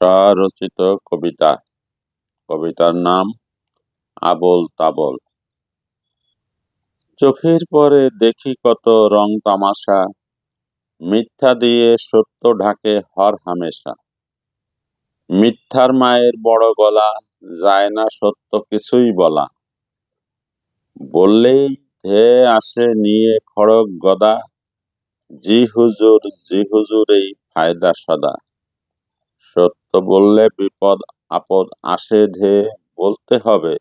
স্বরচিত কবিতা। কবিতার নাম আবোল তাবোল। চোখের পরে দেখি কত রং তামাশা। মিথ্যা দিয়ে সত্য ঢাকে হর হামেশা। মিথ্যার মায়ের বড় গলা যায় না সত্য কিছুই বলা। বললেই ধেয়ে আসে নিয়ে খড়গ গদা। জি হুজুর জি হুজুর, এই ফায়দা সদা। সত্য বললে বিপদ, আপদ আসে ধেয়ে বলতে হবে।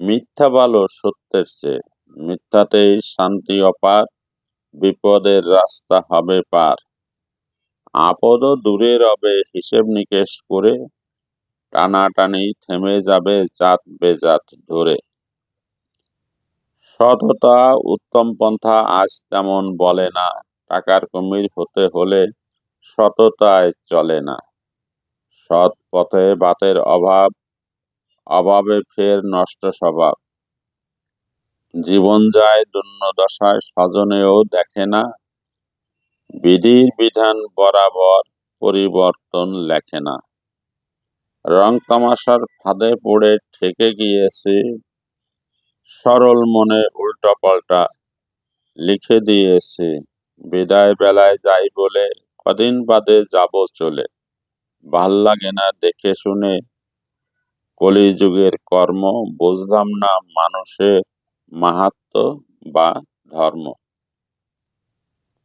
মিথ্যা ভালো সত্যের চেয়ে। মিথ্যাতেই শান্তি অপার, বিপদের রাস্তা হবে পার। আপদও দূরে রবে, হিসেব নিকেশ করে টানাটানি থেমে যাবে জাত বেজাত ধরে। সততা উত্তম পন্থা আজ তেমন বলে না, টাকার কুমির হতে হলে সততায় চলে না। সৎ পথে বাতের অভাব, অভাবে ফের নষ্ট স্বভাব। জীবন যায় দন্য দশায়, স্বজনেও দেখে না। বিধির বিধান বরাবর পরিবর্তন লেখে না। রং তামাশার ফাঁদে পড়ে ঠেকে গিয়েছি। সরল মনে উল্টাপাল্টা লিখে দিয়েছি। বিদায় বেলায় যাই বলে, কদিন বাদে যাব চলে। ভালো লাগে না দেখে শুনে কলিযুগের কর্ম বুঝলাম না মানুষের মাহাত্ম বা ধর্ম।